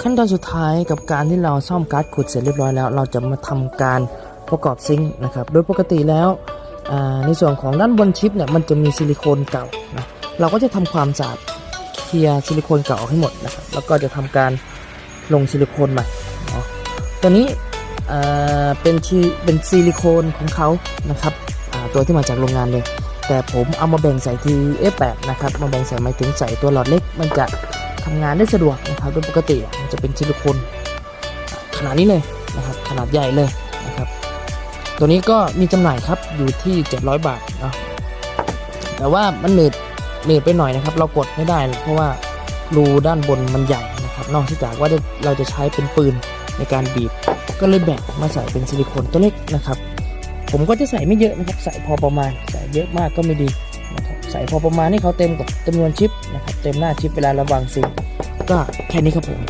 ขั้นตอนสุดท้ายกับการที่เราซ่อมการ์ดขุดเสร็จเรียบร้อยแล้ว เราจะมาทำการประกอบซิงค์นะครับ โดยปกติแล้วในส่วนของด้านบนชิปเนี่ยมันจะมีซิลิโคนเก่านะเราก็จะทำความสะอาดเคลียร์ซิลิโคนเก่าออกให้หมดนะครับแล้วก็จะทำการลงซิลิโคนใหม่เนาะตัวนี้เป็นชีเป็นซิลิโคนของเขานะครับตัวที่มาจากโรงงานเลย แต่ผมเอามาแบ่งใส่ที F8 นะครับมาแบ่งใส่หมายถึงใส่ตัวหลอดเล็กมันจะ ทำงานได้สะดวกนะครับโดยปกติมันจะเป็นซิลิโคนขนาดนี้เลยนะครับขนาดใหญ่เลยนะครับ ตัวนี้ก็มีจำหน่ายครับอยู่ที่ 700 บาทเนาะแต่ว่ามันหนืดหนืดไปหน่อยนะครับ เรากดไม่ได้ เพราะว่ารูด้านบนมันใหญ่นะครับ นอกจากว่าเราจะใช้เป็นปืนในการบีบ ก็เลยแบ่งมาใส่เป็นซิลิโคนตัวเล็กนะครับ ผมก็จะใส่ไม่เยอะนะครับ ใส่พอประมาณ ใส่เยอะมากก็ไม่ดี ใส่พอประมาณนี้เขาเต็มกับจำนวนชิปนะครับ เต็มหน้าชิปเวลาระวางซิมก็แค่นี้ครับผม